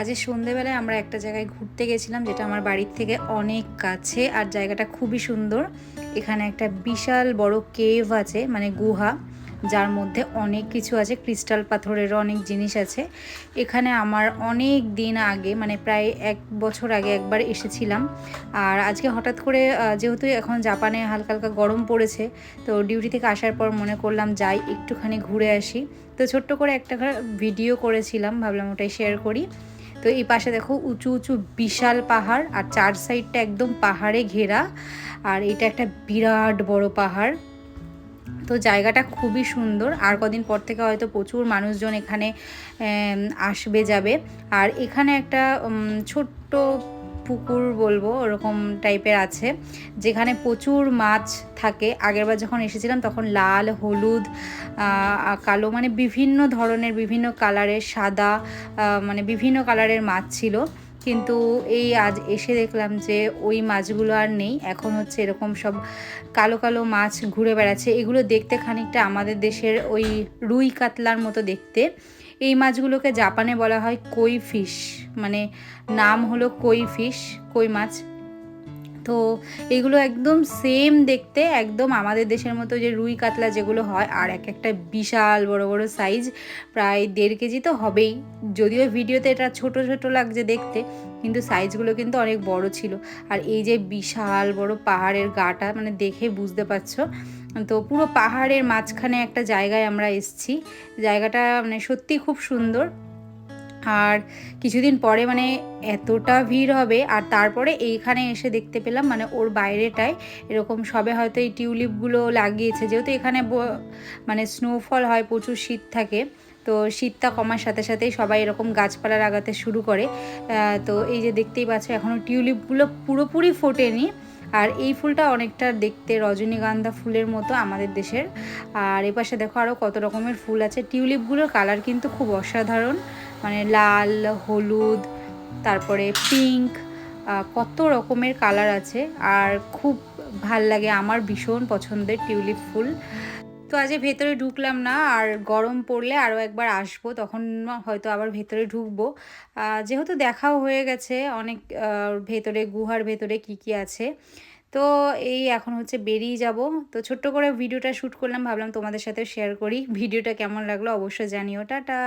আজ সন্ধেবেলায় আমরা একটা জায়গায় ঘুরতে গেছিলাম, যেটা আমার বাড়ির থেকে অনেক কাছে, আর জায়গাটা খুবই সুন্দর। এখানে একটা বিশাল বড় কেভ আছে মানে গুহা, যার মধ্যে অনেক কিছু আছে, ক্রিস্টাল পাথরেরও অনেক জিনিস আছে। এখানে আমার অনেক দিন আগে মানে প্রায় এক বছর আগে একবার এসেছিলাম। আর আজকে হঠাৎ করে যেহেতু এখন জাপানে হালকা হালকা গরম পড়েছে, তো ডিউটি থেকে আসার পর মনে করলাম, যাই, একটুখানি ঘুরে আসি। তো ছোট্ট করে একটা ভিডিও করেছিলাম, ভাবলাম ওটাই শেয়ার করি। তো এই পাশে দেখো উঁচু উঁচু বিশাল পাহাড়, আর চার সাইডটা একদম পাহাড়ে ঘেরা, আর এটা একটা বিরাট বড় পাহাড়। তো জায়গাটা খুবই সুন্দর, আর কদিন পর থেকে হয়তো প্রচুর মানুষজন এখানে আসবে যাবে। আর এখানে একটা ছোট্ট পুকুর বলব, ওরকম টাইপের আছে। যেখানে প্রচুর মাছ থাকে। আগেরবার যখন এসেছিলাম, তখন লাল, হলুদ কালো মানে বিভিন্ন ধরনের, বিভিন্ন কালারের সাদা মানে বিভিন্ন কালারের মাছ ছিল। কিন্তু এই আজ এসে দেখলাম যে ওই মাছগুলো আর নেই। এখন হচ্ছে এরকম সব কালো কালো মাছ ঘুরে বেড়াচ্ছে। এগুলো দেখতে খানিকটা আমাদের দেশের ওই রুই কাতলার মতো দেখতে। এই মাছগুলোকে জাপানে বলা হয় কই ফিশ। মানে নাম হলো কই ফিশ, কই মাছ। তো এগুলো একদম সেম দেখতে, একদম আমাদের দেশের মতো যে রুই কাতলা যেগুলো হয়, আর এক একটা বিশাল বড় বড় সাইজ প্রায় দেড় কেজি তো হবেই। যদিও ভিডিওতে এটা ছোট ছোট লাগছে দেখতে, কিন্তু সাইজগুলো কিন্তু অনেক বড় ছিল। আর এই যে বিশাল বড় পাহাড়ের গাটা মানে দেখে বুঝতে পারছ? তো পুরো পাহাড়ের মাঝখানে একটা জায়গায় আমরা এসছি। জায়গাটা মানে সত্যি খুব সুন্দর। আর কিছুদিন পরে মানে এতটা ভিড় হবে, আর তারপরে এইখানে এসে দেখতে পেলাম মানে ওর বাইরেটায় এরকম সবে হয়তো এই টিউলিপগুলো লাগিয়েছে। যেহেতু এখানে মানে স্নোফল হয়, প্রচুর শীত থাকে, তো শীতটা কমার সাথে সাথেই সবাই এরকম গাছপালা লাগাতে শুরু করে। তো এই যে দেখতেই পাচ্ছ এখনও টিউলিপগুলো পুরোপুরি ফোটেনি, আর এই ফুলটা অনেকটা দেখতে রজনীগন্ধা ফুলের মতো আমাদের দেশের। আর এপাশে দেখো আরও কত রকমের ফুল আছে। টিউলিপগুলোর কালার কিন্তু খুব অসাধারণ। মানে লাল, হলুদ, তারপরে পিঙ্ক কত রকমের কালার আছে। আর খুব ভালো লাগে, আমার ভীষণ পছন্দের টিউলিপ ফুল। তো আজ ভেতরে ঢুকলাম না, আর গরম পড়লে আরও একবার আসব, তখন হয়তো আবার ভেতরে ঢুকবো। যেহেতু দেখাও হয়ে গেছে, অনেক ভেতরে, গুহার ভেতরে কি কি আছে। তো এই এখন হচ্ছে বেরিয়ে যাব। তো ছোট্ট করে ভিডিওটা শ্যুট করলাম, ভাবলাম তোমাদের সাথে শেয়ার করি। ভিডিওটা কেমন লাগল অবশ্যই জানিও। টাটা!